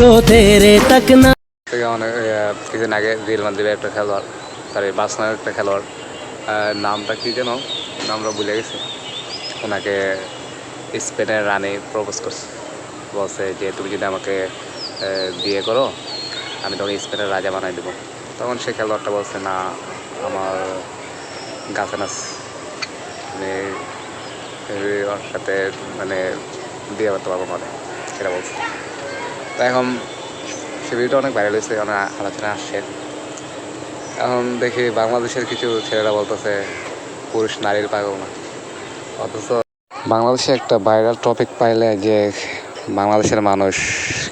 जो तेरे तक ना থেকে অনেক আহ, কিছুদিন আগে রিয়েল মাদ্রিদের একটা খেলোয়াড় তার এই বার্সেলোনার একটা খেলোয়াড় আহ, নামটা কী যেন নামটা ভুলে গেছে ওনাকে স্পেনের রানে প্রপোজ করছে বলছে যে তুমি যদি আমাকে আহ, বিয়ে করো আমি তোমাকে স্পেনের রাজা বানাই দেবো তখন সে খেলোয়াড়টা বলছে না আমার গাছে নাচ আমি আমি ওর সাথে মানে বিয়ে করতে পারবো মানে সেটা বলছে এখন সে ভিডিওটা অনেক ভাইরাল হয়েছে, অনেক আলোচনা আসছে। এখন দেখি বাংলাদেশের কিছু ছেলেরা বলতেছে, পুরুষ নারীর পাগল না। অথচ বাংলাদেশে একটা ভাইরাল টপিক পাইলে যে বাংলাদেশের মানুষ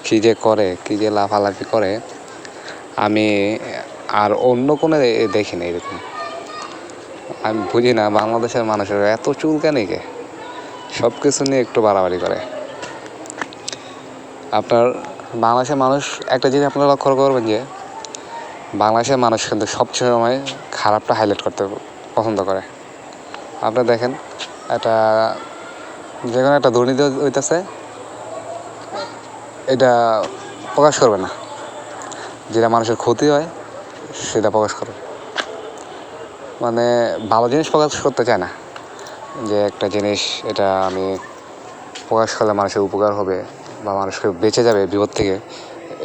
কী যে করে, কী যে লাফালাফি করে, আমি আর অন্য কোনো দেখিনি এরকম। আমি বুঝি না বাংলাদেশের মানুষের এত চুলকানি কে? সব কিছু নিয়ে একটু বাড়াবাড়ি করে। আপনার বাংলাদেশের মানুষ একটা জিনিস আপনারা লক্ষ্য করবেন যে, বাংলাদেশের মানুষ কিন্তু সবচেয়ে সময় খারাপটা হাইলাইট করতে পছন্দ করে। আপনি দেখেন একটা যে কোনো একটা দুর্নীতি হইতেছে, এটা প্রকাশ করবে না। যেটা মানুষের ক্ষতি হয়, সেটা প্রকাশ করবে। মানে ভালো জিনিস প্রকাশ করতে চায় না। যে একটা জিনিস, এটা আমি প্রকাশ করলে মানুষের উপকার হবে বা মানুষকে বেঁচে যাবে বিপদ থেকে,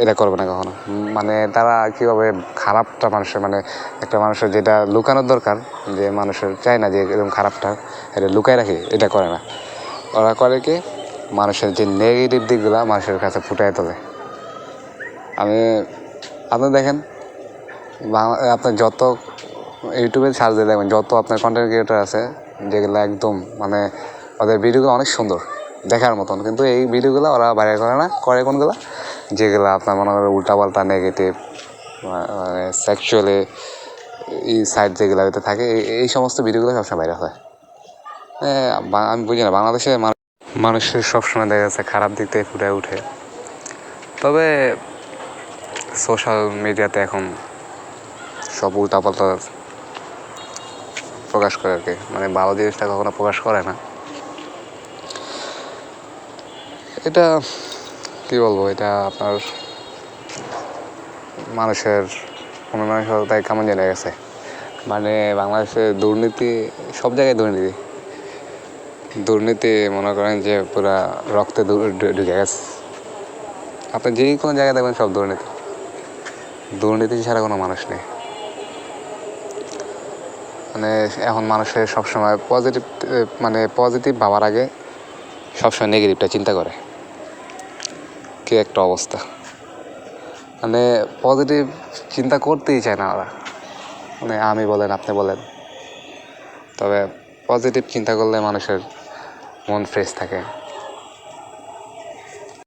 এটা করবে না কখনো। মানে তারা কীভাবে খারাপটা মানুষের মানে একটা মানুষের যেটা লুকানোর দরকার, যে মানুষের চায় না যে এরকম খারাপটা, এটা লুকায় রাখে, এটা করে না। ওরা করে কি, মানুষের যে নেগেটিভ দিকগুলো মানুষের কাছে ফুটায় তোলে। আমি, আপনি দেখেন, বাংলা, আপনার যত ইউটিউবে সার্চ দিয়ে দেখবেন, যত আপনার কন্টেন্ট ক্রিয়েটার আছে, যেগুলো একদম মানে ওদের ভিডিওগুলো অনেক সুন্দর। দেখার মতন। কিন্তু এই ভিডিওগুলো ওরা বাইরে করে না। করে কোনগুলো? যেগুলো আপনার মনে করেন উল্টাপাল্টা নেগেটিভ মানে সেক্সুয়ালি এই সাইড যেগুলো থাকে, এই- সমস্ত ভিডিওগুলো সবসময় বাইরে হয়। আমি বুঝি না, বাংলাদেশে মানু- মানুষের সবসময় দেখা যাচ্ছে খারাপ দিক থেকে ফুটে উঠে তবে সোশ্যাল মিডিয়াতে এখন সব উল্টাপাল্টা প্রকাশ করে আর কি। মানে ভালো জিনিসটা কখনো প্রকাশ করে না। এটা, কি বলব, এটা আপনার মানুষের মনোনয়নশীলতায় কেমন জেনে গেছে। মানে বাংলাদেশে দুর্নীতি, সব জায়গায় দুর্নীতি। দুর্নীতি, মনে করেন যে পুরা রক্তে ঢুকে গেছে। আপনি যে কোনো জায়গায় দেখবেন সব দুর্নীতি। দুর্নীতি ছাড়া কোনো মানুষ নেই। মানে এখন মানুষের সবসময় পজিটিভ মানে পজিটিভ ভাবার আগে সবসময় নেগেটিভটা চিন্তা করে। কি একটা অবস্থা। মানে পজিটিভ চিন্তা করতেই চায় না ওরা। মানে আমি বলেন, আপনি বলেন। তবে পজিটিভ চিন্তা করলে মানুষের মন ফ্রেশ থাকে।